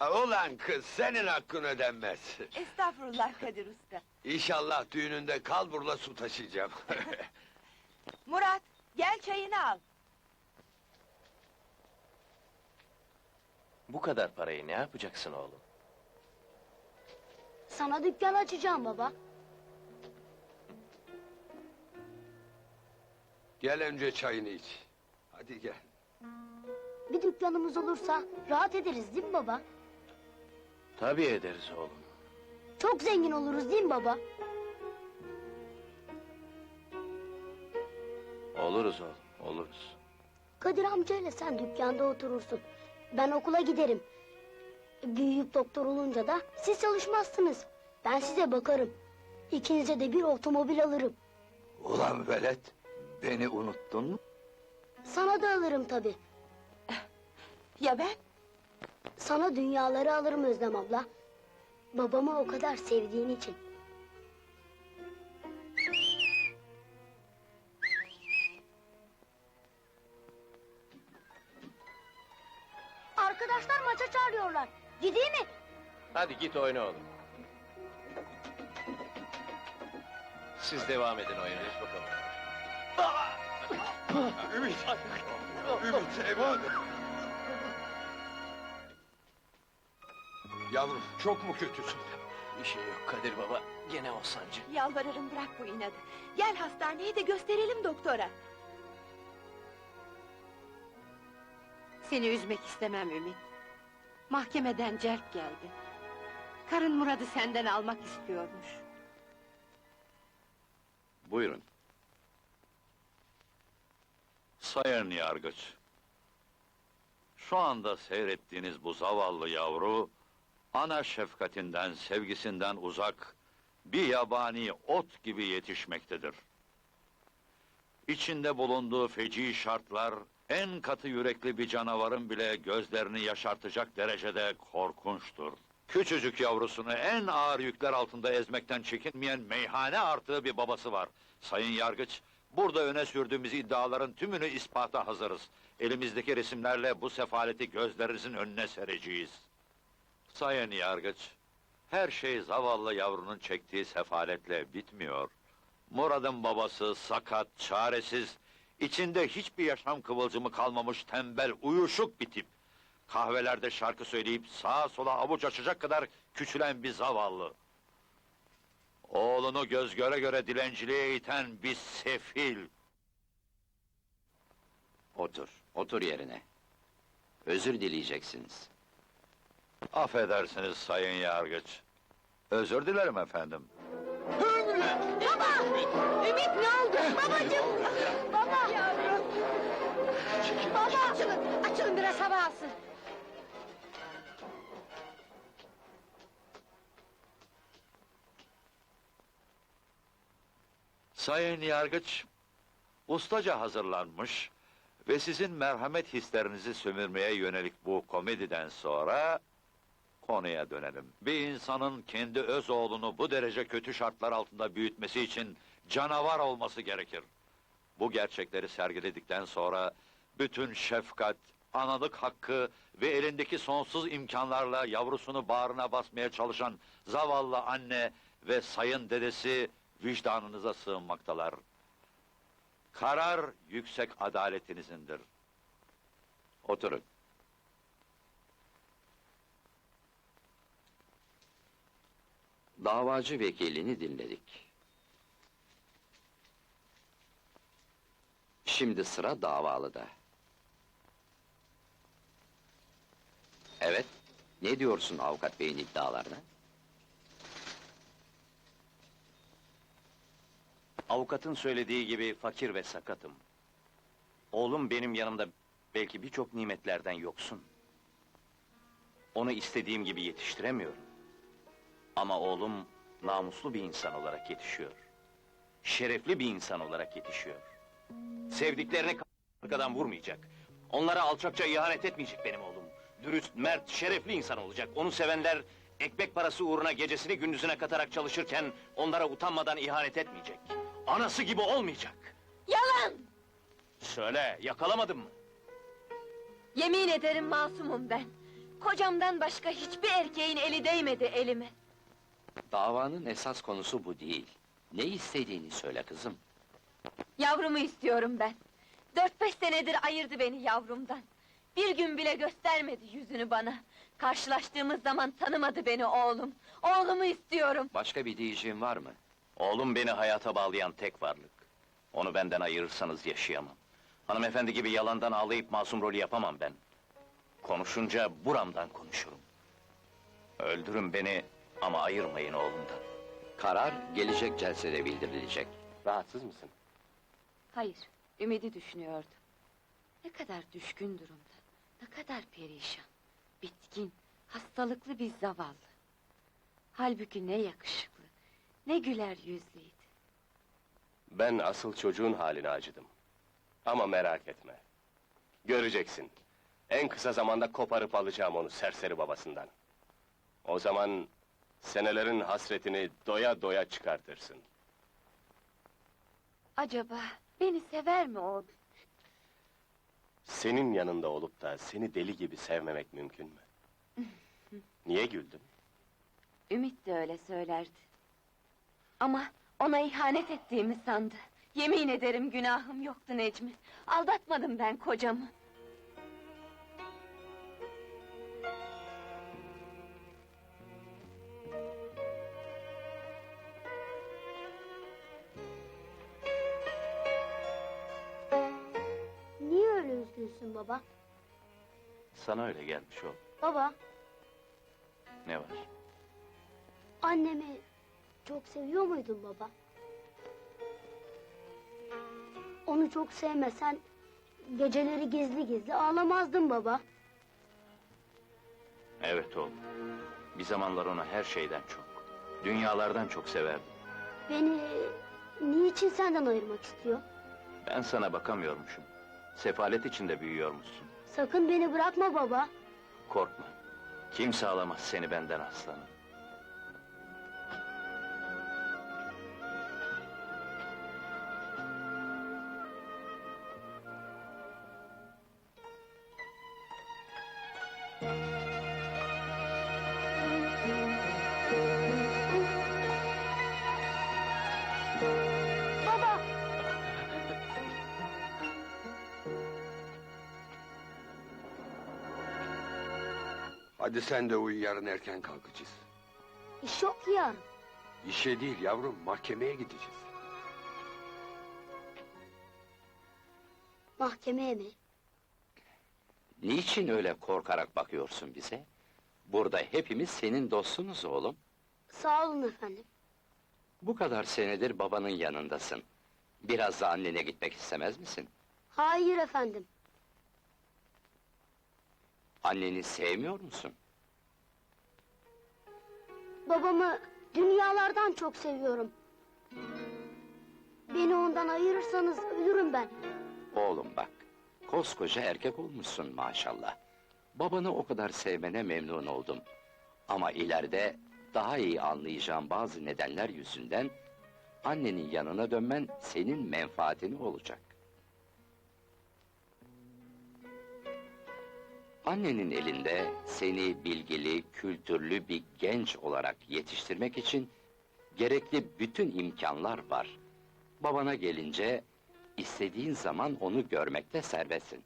Ulan kız senin hakkın ödenmez. Estağfurullah Kadir Usta. İnşallah düğününde kalburla su taşıyacağım. Murat, gel çayını al. Bu kadar parayı ne yapacaksın oğlum? Sana dükkan açacağım baba. gel önce çayını iç. Hadi gel. Bir dükkanımız olursa rahat ederiz değil mi baba? Tabii ederiz oğlum. Çok zengin oluruz değil mi baba? Oluruz oğlum, oluruz. Kadir amcayla sen dükkanda oturursun. Ben okula giderim. Büyüyüp doktor olunca da siz çalışmazsınız. Ben size bakarım. İkinize de bir otomobil alırım. Ulan velet, beni unuttun mu? Sana da alırım tabi. Ya ben? Sana dünyaları alırım Özlem abla. Babamı o kadar sevdiğin için. Arkadaşlar maça çağırıyorlar. Gideyim mi? Hadi git oyna oğlum. Siz devam edin oyuna. Geç bakalım. Ümit! Ümit evladım! Yavrum, çok mu kötüsün? Bir şey yok Kadir baba. Gene o sancı. Yalvarırım bırak bu inadı. Gel hastaneye de gösterelim doktora. Seni üzmek istemem Ümit. Mahkemeden celp geldi. Karın Murad'ı senden almak istiyormuş. Buyurun. Sayın Yargıç. Şu anda seyrettiğiniz bu zavallı yavru... ...ana şefkatinden, sevgisinden uzak... ...bir yabani ot gibi yetişmektedir. İçinde bulunduğu feci şartlar... ...en katı yürekli bir canavarın bile gözlerini yaşartacak derecede korkunçtur. Küçücük yavrusunu en ağır yükler altında ezmekten çekinmeyen meyhane artığı bir babası var. Sayın Yargıç, burada öne sürdüğümüz iddiaların tümünü ispata hazırız. Elimizdeki resimlerle bu sefaleti gözlerinizin önüne sereceğiz. Sayın Yargıç, her şey zavallı yavrunun çektiği sefaletle bitmiyor. Murad'ın babası sakat, çaresiz, içinde hiçbir yaşam kıvılcımı kalmamış tembel, uyuşuk bir tip. Kahvelerde şarkı söyleyip sağa sola avuç açacak kadar küçülen bir zavallı. Oğlunu göz göre göre dilenciliğe iten bir sefil. Otur, otur yerine. Özür dileyeceksiniz. Affedersiniz sayın yargıç. Özür dilerim efendim. Ümit ne oldu? Babacığım! Baba! Baba! Açılın, açılın biraz hava alsın. Sayın yargıç, ustaca hazırlanmış ve sizin merhamet hislerinizi sömürmeye yönelik bu komediden sonra konuya dönelim. Bir insanın kendi öz oğlunu bu derece kötü şartlar altında büyütmesi için canavar olması gerekir. Bu gerçekleri sergiledikten sonra bütün şefkat, analık hakkı ve elindeki sonsuz imkanlarla yavrusunu bağrına basmaya çalışan zavallı anne ve sayın dedesi vicdanınıza sığınmaktalar. Karar yüksek adaletinizindir. Oturun. Davacı vekilini dinledik. Şimdi sıra davalıda. Evet, ne diyorsun avukat beyin iddialarına? Avukatın söylediği gibi fakir ve sakatım. Oğlum benim yanımda belki birçok nimetlerden yoksun. Onu istediğim gibi yetiştiremiyorum. Ama oğlum namuslu bir insan olarak yetişiyor. Şerefli bir insan olarak yetişiyor. Sevdiklerini arkadan vurmayacak. Onlara alçakça ihanet etmeyecek benim oğlum. Dürüst, mert, şerefli insan olacak. Onu sevenler ekmek parası uğruna gecesini gündüzüne katarak çalışırken onlara utanmadan ihanet etmeyecek. Anası gibi olmayacak. Yalan! Söyle, yakalamadın mı? Yemin ederim masumum ben. Kocamdan başka hiçbir erkeğin eli değmedi elime. Davanın esas konusu bu değil. Ne istediğini söyle kızım. Yavrumu istiyorum ben. Dört beş senedir ayırdı beni yavrumdan. Bir gün bile göstermedi yüzünü bana. Karşılaştığımız zaman tanımadı beni oğlum. Oğlumu istiyorum. Başka bir diyeceğin var mı? Oğlum beni hayata bağlayan tek varlık. Onu benden ayırırsanız yaşayamam. Hanımefendi gibi yalandan ağlayıp masum rolü yapamam ben. Konuşunca buramdan konuşurum. Öldürün beni ama ayırmayın oğlumdan. Karar gelecek celsede bildirilecek. Rahatsız mısın? Hayır, Ümidi düşünüyordum. Ne kadar düşkün durumda, ne kadar perişan, bitkin, hastalıklı bir zavallı. Halbuki ne yakışıklı, ne güler yüzlüydü. Ben asıl çocuğun haline acıdım. Ama merak etme. Göreceksin. En kısa zamanda koparıp alacağım onu serseri babasından. O zaman senelerin hasretini doya doya çıkartırsın. Acaba beni sever mi oğlum? Senin yanında olup da seni deli gibi sevmemek mümkün mü? Niye güldün? Ümit de öyle söylerdi. Ama ona ihanet ettiğimi sandı. Yemin ederim günahım yoktu Necmi. Aldatmadım ben kocamı. Baba? Sana öyle gelmiş oğlum. Baba, Ne var? annemi çok seviyor muydun baba? Onu çok sevmesen geceleri gizli gizli ağlamazdın baba. Evet oğlum. Bir zamanlar onu her şeyden çok, dünyalardan çok severdim. Beni niçin senden ayırmak istiyor? Ben sana bakamıyormuşum. Sefalet içinde büyüyormuşsun. Sakın beni bırakma baba. Korkma. Kimse alamaz seni benden aslanım. Hadi sen de uyu yarın erken kalkacağız. iş yok ya. İşe değil yavrum mahkemeye gideceğiz. Mahkemeye mi? Niçin öyle korkarak bakıyorsun bize? Burada hepimiz senin dostunuz oğlum. Sağ olun efendim. Bu kadar senedir babanın yanındasın. Biraz da annene gitmek istemez misin? Hayır efendim. Anneni sevmiyor musun? Babamı dünyalardan çok seviyorum. Beni ondan ayırırsanız ölürüm ben. Oğlum bak, koskoca erkek olmuşsun maşallah. Babanı o kadar sevmene memnun oldum. Ama ileride daha iyi anlayacağım bazı nedenler yüzünden... ...annenin yanına dönmen senin menfaatini olacak. Annenin elinde seni bilgili, kültürlü bir genç olarak yetiştirmek için... ...gerekli bütün imkanlar var. Babana gelince istediğin zaman onu görmekte serbestsin.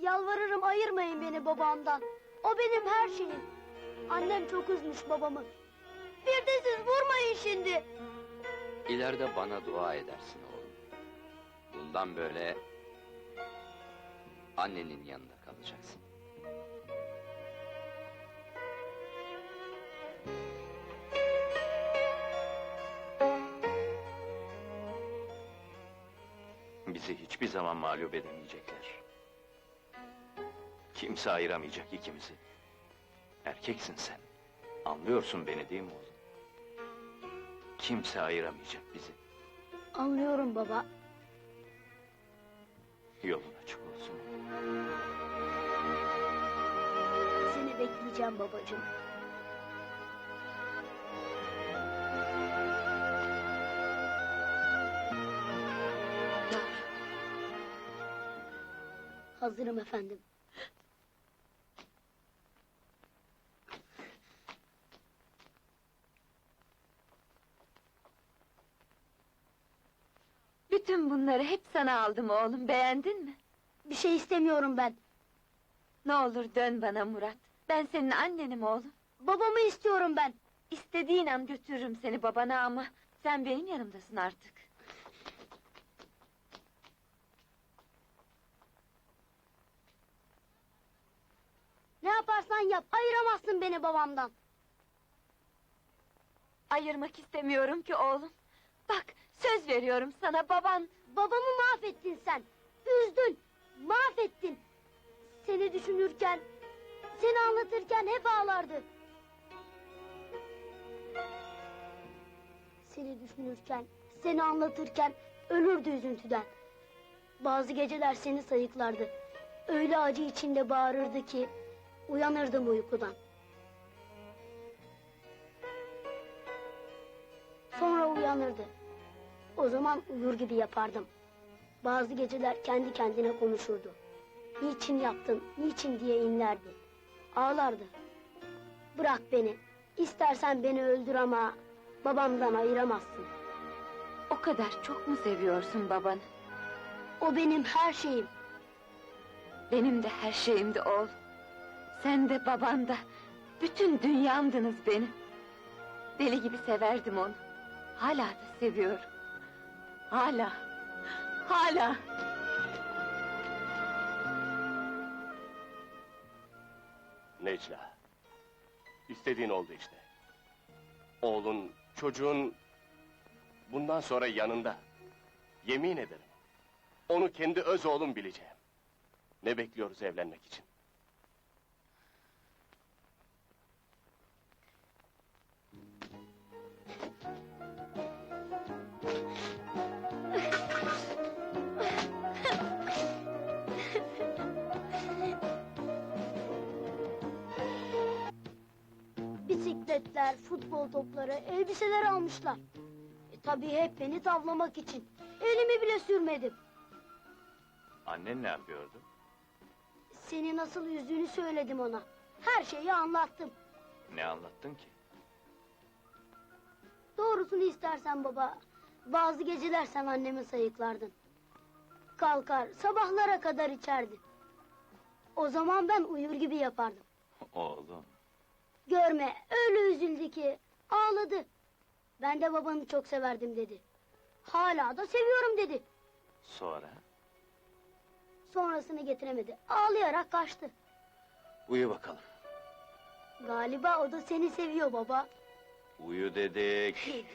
Yalvarırım ayırmayın beni babamdan. O benim her şeyim. Annem çok üzmüş babamı. Bir de siz vurmayın şimdi. İleride bana dua edersin oğlum. Bundan böyle annenin yanında kalacaksın. Bizi hiçbir zaman mağlup edemeyecekler. Kimse ayıramayacak ikimizi. Erkeksin sen. Anlıyorsun beni değil mi oğlum? Kimse ayıramayacak bizi. Anlıyorum baba. Yolun açık gideceğim babacığım. Hazırım efendim. Bütün bunları hep sana aldım oğlum, beğendin mi? Bir şey istemiyorum ben. Ne olur dön bana Murat. Ben senin annenim oğlum. Babamı istiyorum ben. İstediğin an götürürüm seni babana ama... ...sen benim yanımdasın artık. Ne yaparsan yap, ayıramazsın beni babamdan. Ayırmak istemiyorum ki oğlum. Bak, söz veriyorum sana baban... Babamı mahvettin sen. Üzdün, mahvettin. Seni düşünürken, seni anlatırken hep ağlardı. Seni düşünürken, seni anlatırken ölürdü üzüntüden. Bazı geceler seni sayıklardı. Öyle acı içinde bağırırdı ki uyanırdım uykudan. Sonra uyanırdı. O zaman uyur gibi yapardım. Bazı geceler kendi kendine konuşurdu. Niçin yaptın, niçin diye inlerdi. Ağlardı. Bırak beni, istersen beni öldür ama babamdan ayıramazsın. ...o kadar çok mu seviyorsun babanı? O benim her şeyim. Benim de her şeyimdi oğul. Sen de baban da... ...bütün dünyamdınız benim. Deli gibi severdim onu. Hala da seviyorum. Hala. Hala. Necla. İstediğin oldu işte. Oğlun, çocuğun... ...bundan sonra yanında. Yemin ederim. Onu kendi öz oğlum bileceğim. Ne bekliyoruz evlenmek için? Bisikletler, futbol topları, elbiseler almışlar. E, tabii hep beni tavlamak için. Elimi bile sürmedim. Annen ne yapıyordu? Seni nasıl yüzdüğünü söyledim ona. Her şeyi anlattım. Ne anlattın ki? Doğrusunu istersen baba, bazı geceler sen annemi sayıklardın. Kalkar, sabahlara kadar içerdi. O zaman ben uyur gibi yapardım. Oğlum. Görme, öyle üzüldü ki, ağladı. Ben de babanı çok severdim dedi. Hala da seviyorum dedi. Sonra? Sonrasını getiremedi, ağlayarak kaçtı. Uyu bakalım. Galiba o da seni seviyor baba. Uyu dedik.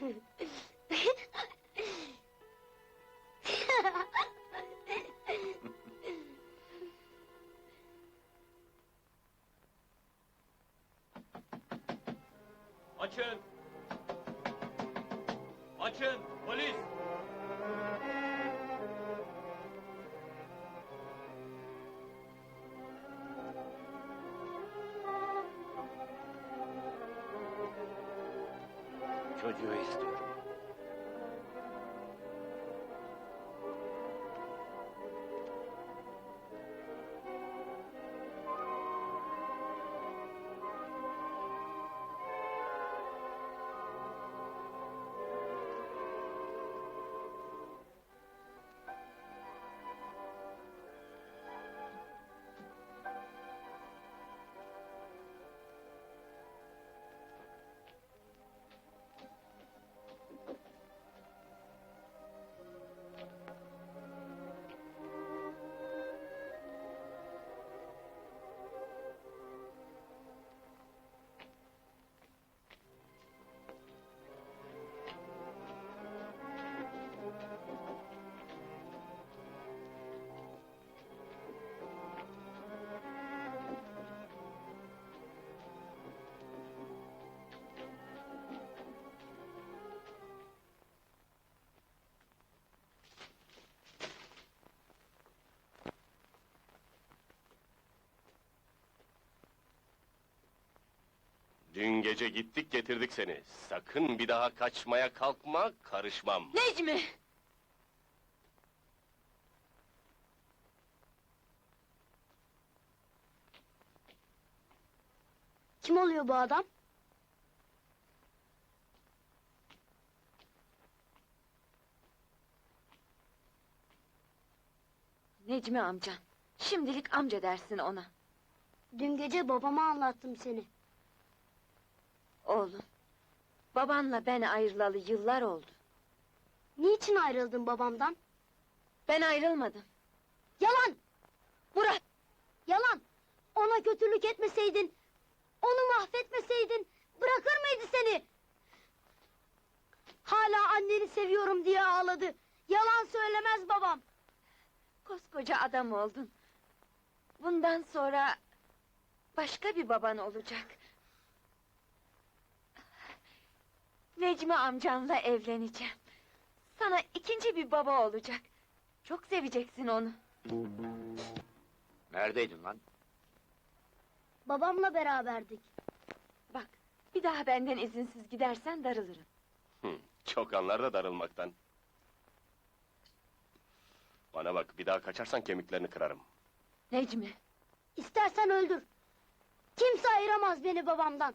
Dün gece gittik getirdik seni. Sakın bir daha kaçmaya kalkma, karışmam. Necmi! Kim oluyor bu adam? Necmi amcan. Şimdilik amca dersin ona. Dün gece babama anlattım seni. Oğlum. Babanla ben ayrılalı yıllar oldu. Niçin ayrıldın babamdan? Ben ayrılmadım. Yalan! Murat! Yalan! Ona kötülük etmeseydin, onu mahvetmeseydin, bırakır mıydı seni? Hala anneni seviyorum diye ağladı. Yalan söylemez babam. Koskoca adam oldun. Bundan sonra başka bir baban olacak. Necmi amcanla evleneceğim. Sana ikinci bir baba olacak. Çok seveceksin onu. Neredeydin lan? Babamla beraberdik. Bak, bir daha benden izinsiz gidersen darılırım. Hı, çok anlar da darılmaktan. Bana bak, bir daha kaçarsan kemiklerini kırarım. Necmi, İstersen öldür. Kimse ayıramaz beni babamdan.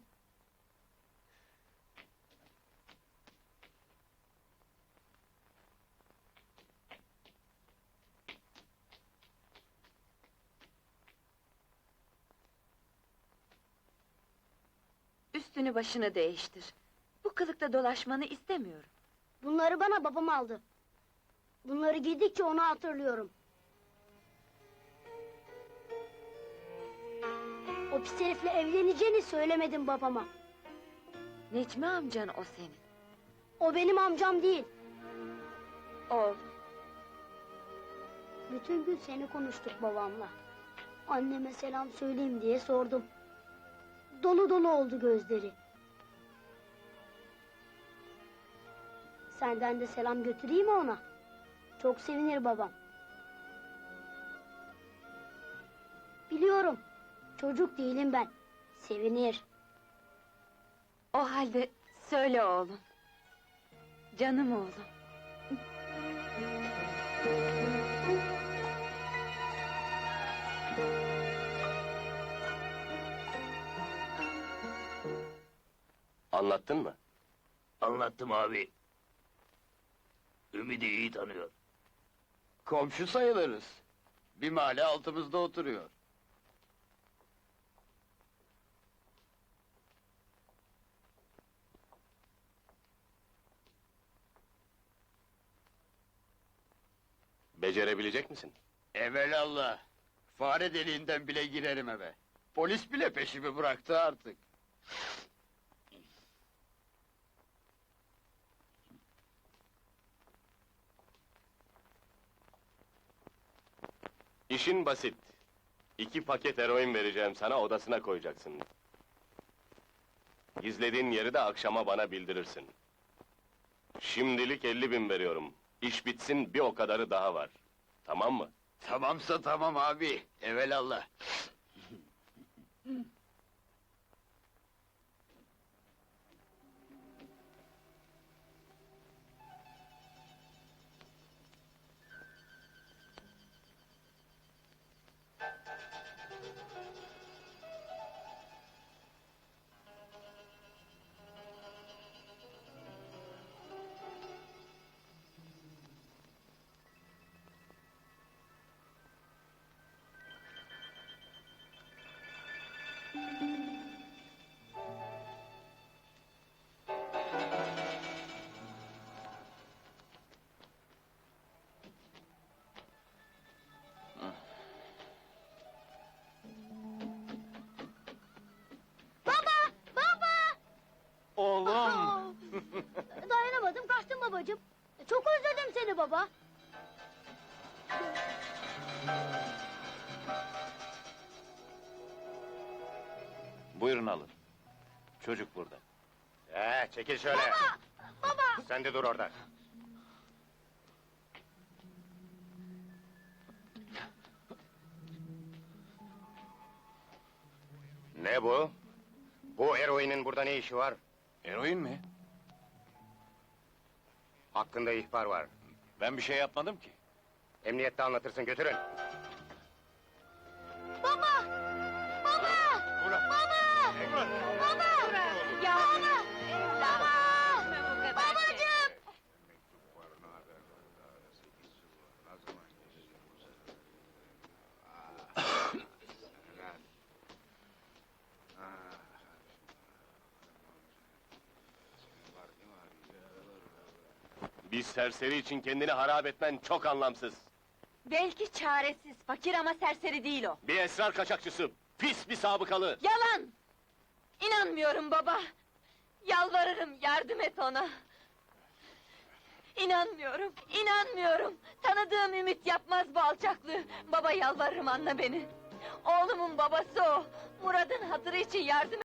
Üstünü başını değiştir. Bu kılıkta dolaşmanı istemiyorum. Bunları bana babam aldı. Bunları giydikçe onu hatırlıyorum. O pis herifle evleneceğini söylemedim babama. Necmi amcan o senin. O benim amcam değil. Oğlum, Bütün gün seni konuştuk babamla. Anneme selam söyleyeyim diye sordum. Dolu dolu oldu gözleri. Senden de selam götüreyim mi ona? Çok sevinir babam. Biliyorum. Çocuk değilim ben. Sevinir. o halde söyle oğlum. Canım oğlum. Anlattın mı? Anlattım abi. Ümidi iyi tanıyor. Komşu sayılırız. Bir mahalle altımızda oturuyor. Becerebilecek misin? Evelallah. Fare deliğinden bile girerim eve. Polis bile peşimi bıraktı artık. İşin basit. İki paket eroin vereceğim sana, odasına koyacaksın. Gizlediğin yeri de akşama bana bildirirsin. Şimdilik elli bin veriyorum. İş bitsin, bir o kadarı daha var. Tamam mı? Tamamsa tamam abi. Evelallah. Buyurun alın. Çocuk burada. Ee, çekil şöyle. Baba! Baba! Sen de dur orada. Ne bu? Bu eroinin burada ne işi var? Eroin mi? Hakkında ihbar var. Ben bir şey yapmadım ki. Emniyette anlatırsın götürün. Serseri için kendini harap etmen çok anlamsız. Belki çaresiz, fakir ama serseri değil o. Bir esrar kaçakçısı, pis bir sabıkalı. Yalan! İnanmıyorum baba! Yalvarırım, yardım et ona! İnanmıyorum, inanmıyorum! Tanıdığım Ümit yapmaz bu alçaklığı! Baba yalvarırım anla beni! Oğlumun babası o! Murad'ın hatırı için yardım